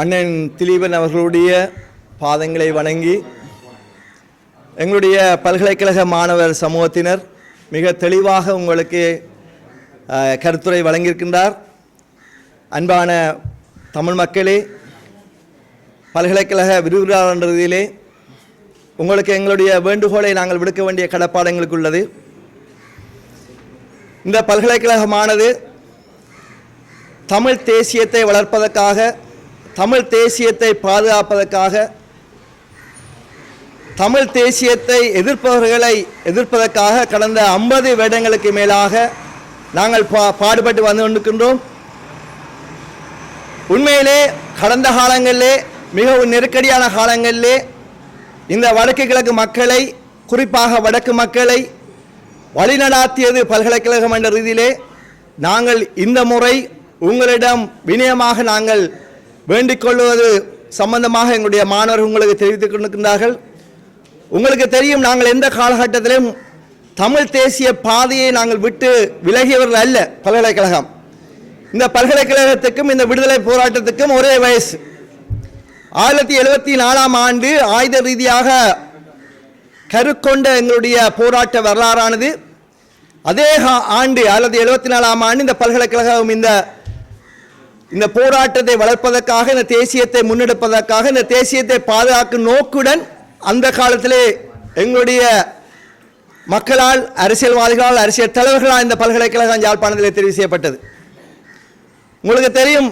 அண்ணன் திலீபன் அவர்களுடைய பாதங்களை வணங்கி எங்களுடைய பல்கலைக்கழக மாணவர் சமூகத்தினர் மிக தெளிவாக உங்களுக்கு கருத்துரை வழங்கியிருக்கின்றார். அன்பான தமிழ் மக்களே பல்கலைக்கழக விரிவுரையாளர் ரீதியிலே உங்களுக்கு எங்களுடைய வேண்டுகோளை நாங்கள் விடுக்க வேண்டிய கடப்பாடு எங்களுக்கு உள்ளது. இந்த பல்கலைக்கழகமானது தமிழ் தேசியத்தை வளர்ப்பதற்காக தமிழ் தேசியத்தை பாதுகாப்பதற்காக தமிழ் தேசியத்தை எதிர்ப்பவர்களை எதிர்ப்பதற்காக கடந்த ஐம்பது வருடங்களுக்கு மேலாக நாங்கள் பா பாடுபட்டு வந்து கொண்டிருக்கின்றோம். உண்மையிலே கடந்த காலங்களிலே மிகவும் நெருக்கடியான காலங்களிலே இந்த வடக்கு கிழக்கு மக்களை குறிப்பாக வடக்கு மக்களை வழிநடாத்தியது பல்கலைக்கழகம் என்ற ரீதியிலே நாங்கள் இந்த முறை உங்களிடம் வினயமாக நாங்கள் வேண்டிக் கொள்வது சம்பந்தமாக எங்களுடைய மாணவர்கள் உங்களுக்கு தெரிவித்துக் கொண்டிருக்கின்றார்கள். உங்களுக்கு தெரியும் நாங்கள் எந்த காலகட்டத்திலும் தமிழ் தேசிய பாதையை நாங்கள் விட்டு விலகியவர்கள் அல்ல பல்கலைக்கழகம். இந்த பல்கலைக்கழகத்துக்கும் இந்த விடுதலை போராட்டத்துக்கும் ஒரே வயசு. ஆயிரத்தி எழுபத்தி நாலாம் ஆண்டு ஆயுத ரீதியாக கருக்கொண்ட எங்களுடைய போராட்ட வரலாறானது. அதே ஆண்டு ஆயிரத்தி எழுபத்தி நாலாம் ஆண்டு இந்த பல்கலைக்கழகம் இந்த இந்த போராட்டத்தை வளர்ப்பதற்காக இந்த தேசியத்தை முன்னெடுப்பதற்காக இந்த தேசியத்தை பாதுகாக்கும் நோக்குடன் அந்த காலத்திலே எங்களுடைய மக்களால் அரசியல்வாதிகளால் அரசியல் தலைவர்களால் இந்த பல்கலைக்கழகம் யாழ்ப்பாணத்தில் தெரிவு செய்யப்பட்டது. உங்களுக்கு தெரியும்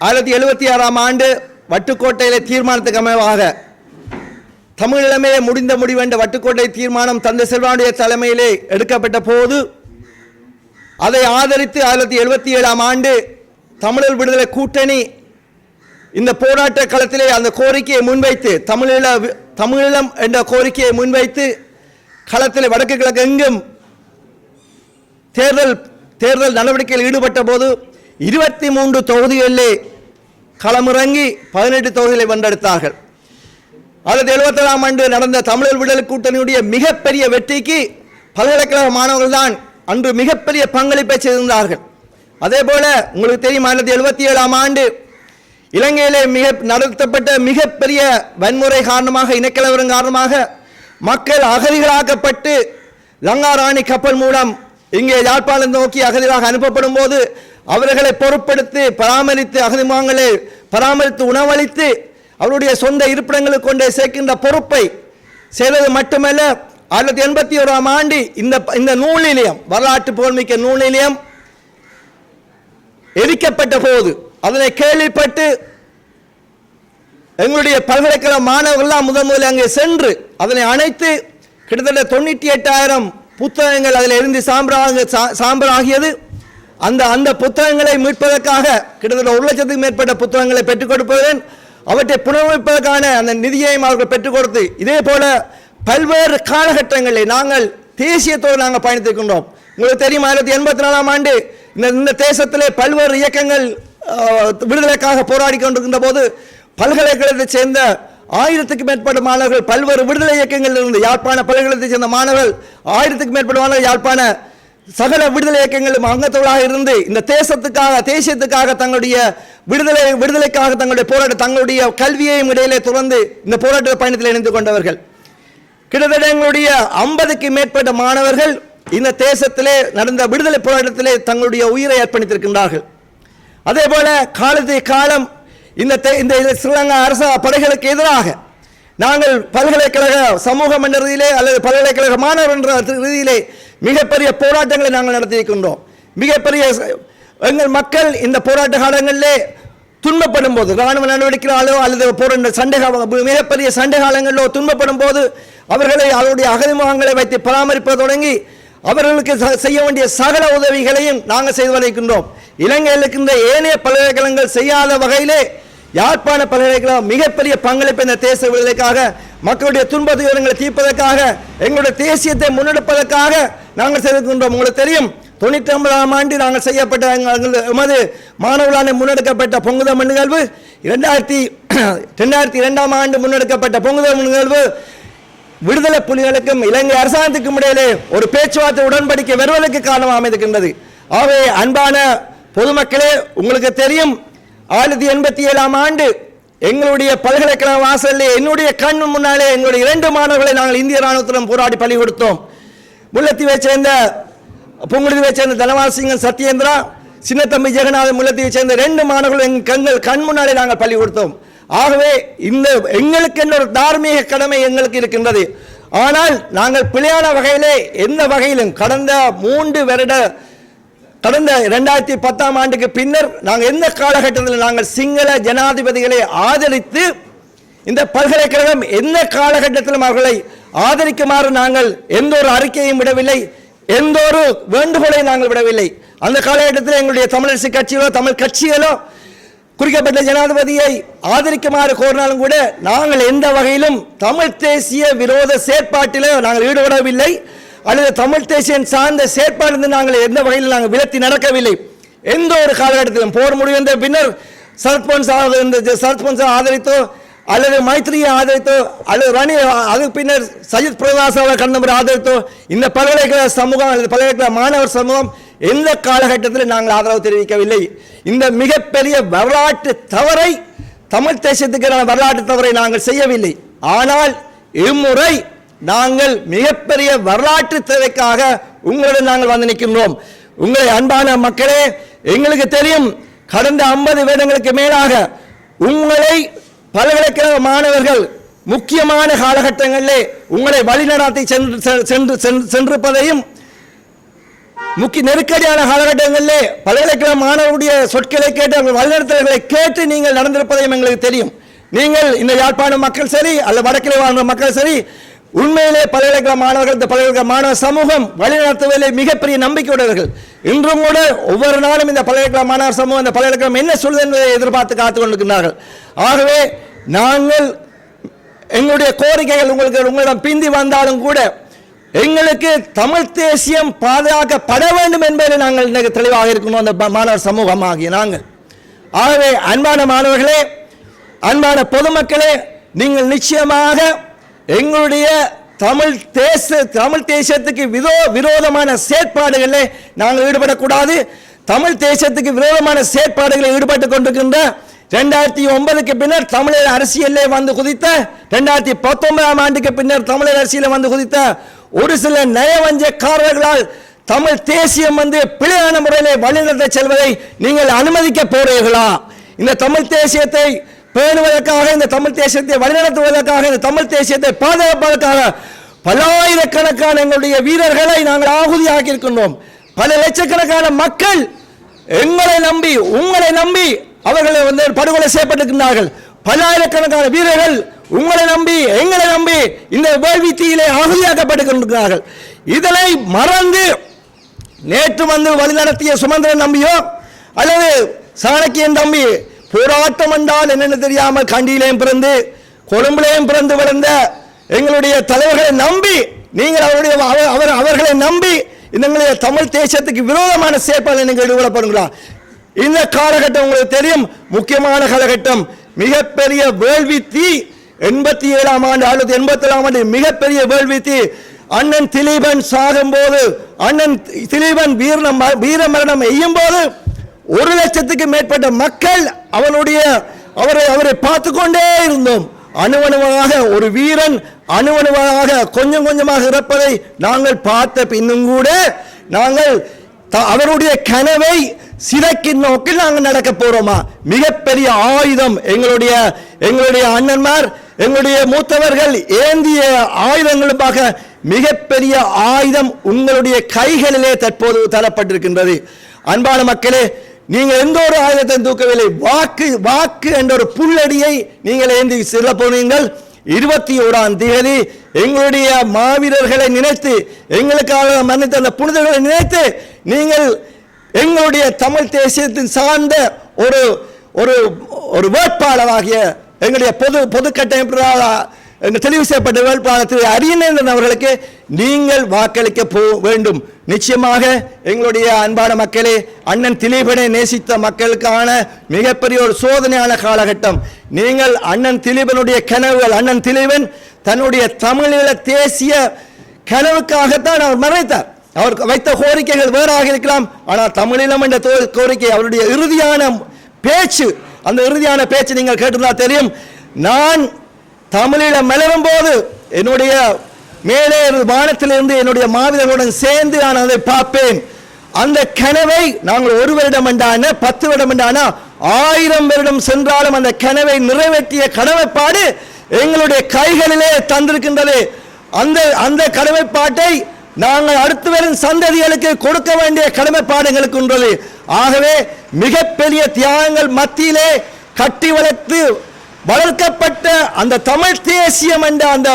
ஆயிரத்தி எழுபத்தி ஆறாம் ஆண்டு வட்டுக்கோட்டையில் தீர்மானத்துக்கு அமைவாக தமிழிலமே முடிந்த முடிவென்ற வட்டுக்கோட்டை தீர்மானம் தந்தை செல்வானுடைய தலைமையிலே எடுக்கப்பட்ட போது அதை ஆதரித்து ஆயிரத்தி எழுபத்தி ஏழாம் ஆண்டு தமிழர் விடுதலை கூட்டணி இந்த போராட்ட களத்திலே அந்த கோரிக்கையை முன்வைத்து தமிழீழ தமிழீழம் என்ற கோரிக்கையை முன்வைத்து களத்தில் வடக்கு கிழக்கு எங்கும் தேர்தல் தேர்தல் நடவடிக்கையில் ஈடுபட்ட போது இருபத்தி மூன்று தொகுதிகளிலே களமிறங்கி பதினெட்டு தொகுதிகளை வென்றெடுத்தார்கள். ஆயிரத்தி எழுபத்தேழாம் ஆண்டு நடந்த தமிழர் விடுதலை கூட்டணியுடைய மிகப்பெரிய வெற்றிக்கு பல்கலைக்கழக மாணவர்கள் தான் அன்று மிகப்பெரிய பங்களிப்பை செய்திருந்தார்கள். அதே போல உங்களுக்கு தெரியும் ஆயிரத்தி எழுபத்தி ஏழாம் ஆண்டு இலங்கையிலே மிக நடத்தப்பட்ட மிகப்பெரிய வன்முறை காரணமாக இனக்கலவரம் காரணமாக மக்கள் அகதிகளாக்கப்பட்டு லங்காராணி கப்பல் மூலம் இங்கே யாழ்ப்பாணம் நோக்கி அகதிகளாக அனுப்பப்படும் போது அவர்களை பொருட்படுத்தி பராமரித்து அகதி பராமரித்து உணவளித்து அவருடைய சொந்த இருப்பிடங்களுக்கு கொண்டே சேர்க்கின்ற பொறுப்பை செய்வது மட்டுமல்ல ஆயிரத்தி எண்பத்தி ஓராம் ஆண்டு இந்த இந்த நூல் நிலையம் வரலாற்று புகழ்மிக்க நூல் நிலையம் எரிக்கப்பட்ட போது அதனை கேள்விப்பட்டு எங்களுடைய பல்கலைக்கழக மாணவர்கள்லாம் முதன் முதலில் அங்கே சென்று அதனை அணைத்து கிட்டத்தட்ட தொண்ணூற்றி எட்டாயிரம் புத்தகங்கள் அதில் இருந்து சாம்பராக சா- சாம்பராகியது அந்த அந்த புத்தகங்களை மீட்பதற்காக கிட்டத்தட்ட ஒரு லட்சத்துக்கு மேற்பட்ட புத்தகங்களை பெற்றுக் கொடுப்பதன் அவற்றை புனரமைப்பதற்கான அந்த நிதியையும் அவர்கள் பெற்றுக் கொடுத்து இதே போல பல்வேறு காலகட்டங்களில் நாங்கள் தேசியத்தோடு நாங்கள் பயணித்திருக்கின்றோம். உங்களுக்கு தெரியும் ஆயிரத்தி எண்பத்தி நாலாம் ஆண்டு இந்த இந்த தேசத்திலே பல்வேறு இயக்கங்கள் விடுதலைக்காக போராடி கொண்டிருக்கின்ற போது பல்கலைக்கழகத்தைச் சேர்ந்த ஆயிரத்துக்கு மேற்பட்ட மாணவர்கள் பல்வேறு விடுதலை இயக்கங்களில் இருந்து யாழ்ப்பாண பல்கலைக்கழகத்தைச் சேர்ந்த மாணவர்கள் ஆயிரத்துக்கு மேற்பட்ட மாணவர்கள் யாழ்ப்பாண சகல விடுதலை இயக்கங்களும் அங்கத்தோளாக இருந்து இந்த தேசத்துக்காக தேசியத்துக்காக தங்களுடைய விடுதலை விடுதலைக்காக தங்களுடைய போராட்ட தங்களுடைய கல்வியையும் இடையிலே துறந்து இந்த போராட்ட பயணத்தில் இணைந்து கொண்டவர்கள். கிட்டத்தட்ட எங்களுடைய ஐம்பதுக்கு மேற்பட்ட மாணவர்கள் இந்த தேசத்திலே நடந்த விடுதலை போராட்டத்திலே தங்களுடைய உயிரை அர்ப்பணித்திருக்கின்றார்கள். அதே போல காலத்தை காலம் இந்த இந்த ஸ்ரீலங்கா அரச படைகளுக்கு எதிராக நாங்கள் பல்கலைக்கழக சமூகம் என்ற ரீதியிலே அல்லது பல்கலைக்கழக மாணவர் என்ற ரீதியிலே மிகப்பெரிய போராட்டங்களை நாங்கள் நடத்தியிருக்கின்றோம். மிகப்பெரிய எங்கள் மக்கள் இந்த போராட்ட காலங்களிலே துன்பப்படும் போது ராணுவ நடவடிக்கையாலோ அல்லது போன்ற சண்டை கால- மிகப்பெரிய சண்டை காலங்களிலோ துன்பப்படும் போது அவர்களை அவருடைய அகதிமுகங்களை வைத்து பராமரிப்பது தொடங்கி அவர்களுக்கு ச- செய்ய வேண்டிய சகல உதவிகளையும் நாங்கள் செய்து வருகின்றோம் இலங்கையில் இருக்கின்ற ஏனைய பல்கலைக்கழகங்கள் செய்யாத வகையிலே யாழ்ப்பாண பல்கலைக்கழகம் மிகப்பெரிய பங்களிப்பு இந்த தேச விடுதலைக்காக மக்களுடைய துன்ப துயரங்களை தீர்ப்பதற்காக எங்களுடைய தேசியத்தை முன்னெடுப்பதற்காக நாங்கள் செய்திருக்கின்றோம். உங்களுக்கு தெரியும் தொண்ணூற்றி ஒன்பதாம் ஆண்டு நாங்கள் செய்யப்பட்ட எங்கள் எமது மாணவர்களான முன்னெடுக்கப்பட்ட பொங்குதம் நிகழ்வு இரண்டாயிரத்தி ரெண்டாயிரத்தி இரண்டாம் ஆண்டு முன்னெடுக்கப்பட்ட பொங்குதம் நிகழ்வு விடுதலை புலிகளுக்கும் இலங்கை அரசாங்கத்துக்கும் இடையிலே ஒரு பேச்சுவார்த்தை உடன்படிக்கை வருவதற்கு காரணம் அமைந்திருக்கின்றது. ஆகவே அன்பான பொதுமக்களே உங்களுக்கு தெரியும் ஆயிரத்தி எண்பத்தி ஏழாம் ஆண்டு எங்களுடைய பல்கலைக்கழக வாசலில் என்னுடைய கண் முன்னாலே எங்களுடைய இரண்டு மாணவர்களை நாங்கள் இந்திய ராணுவத்திடம் போராடி பலி கொடுத்தோம். முல்லத்தீவை சேர்ந்த புங்குடுதீவை சேர்ந்த தனவாசிங்கன் சத்யேந்திரா சின்னத்தம்பி ஜெகநாதன் முல்லத்தீவை சேர்ந்த ரெண்டு மாணவர்கள் எங்கள் கண்கள் கண் முன்னாலே நாங்கள் பள்ளி கொடுத்தோம். ஆகவே இந்த எங்களுக்கு என்ன ஒரு தார்மீக கடமை எங்களுக்கு இருக்கின்றது. ஆனால் நாங்கள் பிழையான வகையிலே எந்த வகையிலும் கடந்த மூன்று வருட கடந்த இரண்டாயிரத்தி பத்தாம் ஆண்டுக்கு பின்னர் நாங்கள் எந்த காலகட்டத்தில் நாங்கள் சிங்கள ஜனாதிபதிகளை ஆதரித்து இந்த பல்கலைக்கழகம் எந்த காலகட்டத்திலும் அவர்களை ஆதரிக்குமாறு நாங்கள் எந்த ஒரு அறிக்கையும் விடவில்லை. எந்த ஒரு வேண்டுகோளை நாங்கள் விடவில்லை. அந்த காலகட்டத்தில் எங்களுடைய தமிழரசு கட்சிகளோ தமிழ் கட்சிகளோ குறிக்கப்பட்ட ஜனாதிபதியை ஆதரிக்குமாறு கோரினாலும் கூட நாங்கள் எந்த வகையிலும் தமிழ் தேசிய விரோத செயற்பாட்டில் நாங்கள் ஈடுபடவில்லை. அல்லது தமிழ் தேசியம் சார்ந்த செயற்பாடு நாங்கள் எந்த வகையில் நாங்கள் விலத்தி நடக்கவில்லை. எந்த ஒரு காலகட்டத்திலும் போர் முடிவந்த பின்னர் சரத்பன்ஸ் சரத்பன்ஸ் ஆதரித்தோ அல்லது மைத்ரியை ஆதரித்தோ அல்லது ரணி அதுக்கு பின்னர் சஜித் பிரகாசாவை கடந்த ஆதரித்தோ இந்த பல்கலைக்கழக சமூகம் அல்லது பல்கலைக்கழக மாணவர் சமூகம் எந்த காலகட்டத்தில் நாங்கள் ஆதரவு தெரிவிக்கவில்லை. இந்த மிகப்பெரிய வரலாற்று தவறை தமிழ் தேசத்துக்கான வரலாற்று தவறை நாங்கள் செய்யவில்லை. ஆனால் இம்முறை நாங்கள் மிகப்பெரிய வரலாற்று தேவைக்காக உங்களுடன் நாங்கள் வந்து நிற்கின்றோம். உங்களை அன்பான மக்களே எங்களுக்கு தெரியும் கடந்த ஐம்பது வருடங்களுக்கு மேலாக உங்களை பல்கலைக்கழக மாணவர்கள் முக்கியமான காலகட்டங்களிலே உங்களை வழிநடாத்தி சென்று சென்று சென்று- சென்றிருப்பதையும் முக்கிய நெருக்கடியான காலகட்டங்களிலே பல்கலைக்கழக மாணவருடைய சொற்களை கேட்டு அவர்கள் வழிநடத்தல்களை கேட்டு நீங்கள் நடந்திருப்பதையும் எங்களுக்கு தெரியும். நீங்கள் இந்த யாழ்ப்பாண மக்கள் சரி அல்ல வடக்கிலே வாழ்ந்த மக்கள் சரி உண்மையிலே பல்கலைக்கழக மாணவர்கள் இந்த பல்கலைக்கழக மாணவ சமூகம் வழிநடத்துவதிலே மிகப்பெரிய நம்பிக்கையுடையவர்கள். இன்றும் கூட ஒவ்வொரு நாளும் இந்த பல்கலைக்கழக மாணவர் சமூகம் இந்த பல்கலைக்கழகம் என்ன சொல்லுது என்பதை எதிர்பார்த்து காத்துக் கொண்டிருக்கிறார்கள் ஆகவே நாங்கள் எங்களுடைய கோரிக்கைகள் உங்களுக்கு உங்களிடம் பிந்தி வந்தாலும் கூட எங்களுக்கு தமிழ் தேசியம் பாதுகாக்கப்பட வேண்டும் என்பதில் நாங்கள் இன்றைக்கு தெளிவாக இருக்கணும். அந்த மாணவர் சமூகமாகிய நாங்கள். ஆகவே அன்பான மாணவர்களே அன்பான பொதுமக்களே நீங்கள் நிச்சயமாக எங்களுடைய தமிழ் தேச தமிழ் தேசத்துக்கு விரோ விரோதமான செயற்பாடுகளில் நாங்கள் ஈடுபடக்கூடாது. தமிழ் தேசத்துக்கு விரோதமான செயற்பாடுகளில் ஈடுபட்டு கொண்டிருக்கின்ற ரெண்டாயிரத்தி ஒன்பதுக்கு பின்னர் தமிழர் அரசியலிலே வந்து குதித்த ரெண்டாயிரத்தி பத்தொன்பதாம் ஆண்டுக்கு பின்னர் தமிழர் அரசியலில் வந்து குதித்த ஒரு சில நயவஞ்சக்காரர்களால் தமிழ் தேசியம் வந்து பிழையான முறையில் வழிநடத்த செல்வதை நீங்கள் அனுமதிக்க போறீர்களா? இந்த தமிழ் தேசியத்தை பேணுவதற்காக இந்த தமிழ் தேசியத்தை வழிநடத்துவதற்காக இந்த தமிழ் தேசியத்தை பாதுகாப்பதற்காக பல்லாயிரக்கணக்கான எங்களுடைய வீரர்களை நாங்கள் ஆகுதியாக்கி இருக்கின்றோம் பல லட்சக்கணக்கான மக்கள் எங்களை நம்பி உங்களை நம்பி அவர்களை வந்து படுகொலை செய்யப்பட்டிருக்கிறார்கள் பல்லாயிரக்கணக்கான வீரர்கள் உங்களை நம்பி எங்களை நம்பி இந்த வேள்வி தீயிலே ஆகுதியாக்கப்பட்டிருக்கிறார்கள் இதனை மறந்து நேற்று வந்து வழிநடத்திய சுமந்திரன் நம்பியோ அல்லது சாணக்கியன் தம்பி போராட்டம் என்றால் என்னென்னு தெரியாமல் கண்டியிலேயும் பிறந்து கொழும்புலேயும் பிறந்து வளர்ந்த எங்களுடைய தலைவர்களை நம்பி நீங்கள் அவருடைய அவர் அவர் அவர்களை நம்பி எங்களுடைய தமிழ் தேசத்துக்கு விரோதமான செயற்பாடு நீங்கள் ஈடுபடப்படுங்களா? இந்த காலகட்டம் உங்களுக்கு தெரியும் முக்கியமான காலகட்டம். மிகப்பெரிய வேள்வி தீ எண்பத்தி ஏழாம் ஆண்டு ஆயிரத்தி எண்பத்தி ஏழாம் ஆண்டு மிகப்பெரிய வேள்வி தீ. அண்ணன் திலீபன் சாகும்போது அண்ணன் திலீபன் வீரம் வீர மரணம் எய்யும் போது ஒரு லட்சத்துக்கு மேற்பட்ட மக்கள் அவனுடைய அவரை அவரை பார்த்து கொண்டே இருந்தோம். அணுவணுவாக ஒரு வீரன் அணுவணுவாக கொஞ்சம் கொஞ்சமாக இறப்பதை நாங்கள் பார்த்த பின்னும் கூட நாங்கள் த- அவருடைய கனவை சிதைக்கு நோக்கி நாங்கள் நடக்க போறோமா? மிகப்பெரிய ஆயுதம் எங்களுடைய எங்களுடைய அண்ணன்மார் எங்களுடைய மூத்தவர்கள் ஏந்திய ஆயுதங்களுக்காக மிகப்பெரிய ஆயுதம் உங்களுடைய கைகளிலே தற்போது தரப்பட்டிருக்கின்றது. அன்பான மக்களே நீங்கள் எந்த ஒரு ஆயுதத்தை தூக்கவில்லை. வாக்கு வாக்கு என்ற ஒரு புல்லடியை நீங்கள் ஏந்தி செல்ல போனீங்கள். இருபத்தி ஓராம் தேதி எங்களுடைய மாவீரர்களை நினைத்து எங்களுக்காக மன்னித்த அந்த புனிதர்களை நினைத்து நீங்கள் எங்களுடைய தமிழ் தேசியத்தின் சார்ந்த ஒரு ஒரு ஒரு வேட்பாளராகிய எங்களுடைய பொது பொது கட்டமைப்பு தெளிவு செய்யப்பட்ட வேட்பாளர் திரு அரியநேந்திரன் அவர்களுக்கு நீங்கள் வாக்களிக்க போ வேண்டும். நிச்சயமாக எங்களுடைய அன்பான மக்களே அண்ணன் திலீபனை நேசித்த மக்களுக்கான மிகப்பெரிய ஒரு சோதனையான காலகட்டம். நீங்கள் அண்ணன் திலீபனுடைய கனவுகள் அண்ணன் திலீபன் தன்னுடைய தமிழீழ தேசிய கனவுக்காகத்தான் அவர் மறைத்தார். அவர் வைத்த கோரிக்கைகள் வேறாக இருக்கலாம். ஆனால் தமிழீழம் என்ற கோரிக்கை அவருடைய இறுதியான பேச்சு அந்த இறுதியான பேச்சு நீங்கள் கேட்டிருந்தால் தெரியும். நான் தமிழிடம் மலரும் போது என்னுடைய மேலே வானத்திலிருந்து என்னுடைய மாவீரர்களுடன் சேர்ந்து நான் அதை பார்ப்பேன். அந்த கனவை நாங்கள் ஒரு வருடம் என்றான பத்து வருடம் என்றான ஆயிரம் வருடம் சென்றாலும் அந்த கனவை நிறைவேற்றிய கடமைப்பாடு எங்களுடைய கைகளிலே தந்திருக்கின்றது. அந்த அந்த கடமைப்பாட்டை நாங்கள் அடுத்து வரும் சந்ததிகளுக்கு கொடுக்க வேண்டிய கடமைப்பாடு எங்களுக்கு உள்ளது ஆகவே மிகப்பெரிய தியாகங்கள் மத்தியிலே கட்டி வளர்த்து வளர்க்கப்பட்ட அந்த தமிழ் தேசியம் என்ற அந்த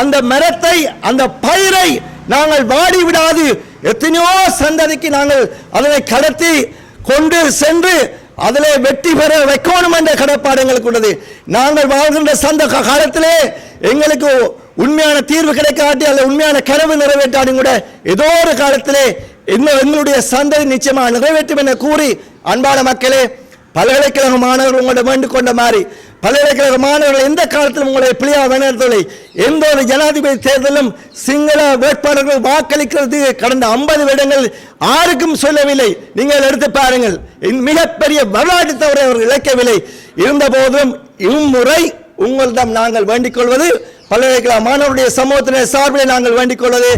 அந்த மரத்தை அந்த பயிரை நாங்கள் வாடி விடாது எத்தனையோ சந்ததிக்கு நாங்கள் அதனை கடத்தி கொண்டு சென்று அதிலே வெற்றி பெற வைக்கணும் என்ற கடப்பாடு எங்களுக்கு உள்ளது நாங்கள் வாழ்கின்ற சந்த காலத்திலே எங்களுக்கு உண்மையான தீர்வு கிடைக்காட்டி அல்ல உண்மையான கனவு நிறைவேற்றாலும் கூட ஏதோ ஒரு காலத்திலே இன்னும் எங்களுடைய சந்ததி நிச்சயமாக நிறைவேற்றும் என கூறி அன்பான மக்களே பல்கலைக்கழக மாணவர்கள் உங்களோட வேண்டுக் கொண்ட மாதிரி பல்கலைக்கழக மாணவர்கள் எந்த காலத்திலும் உங்களை பிள்ளையா வேணவில்லை எந்த ஒரு ஜனாதிபதி தேர்தலும் சிங்கள வேட்பாளர்கள் வாக்களிக்கிறது. கடந்த ஐம்பது வருடங்கள் யாருக்கும் சொல்லவில்லை. நீங்கள் எடுத்து பாருங்கள். மிகப்பெரிய வரலாற்று தவறை அவர்கள் இழைக்கவில்லை. இருந்த போதும் இம்முறை உங்களிடம் நாங்கள் வேண்டிக் கொள்வது பல்கலைக்கழக மாணவருடைய சமூகத்தினர் சார்பில் நாங்கள் வேண்டிக் கொள்வது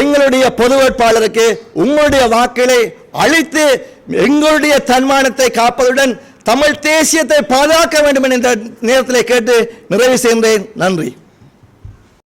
எங்களுடைய பொது வேட்பாளருக்கு உங்களுடைய வாக்களை அழித்து எங்களுடைய தன்மானத்தை காப்பதுடன் தமிழ் தேசியத்தை பாதுகாக்க வேண்டும் என்ற நேரத்தில் கேட்டு நிறைவு செய்கின்றேன். நன்றி.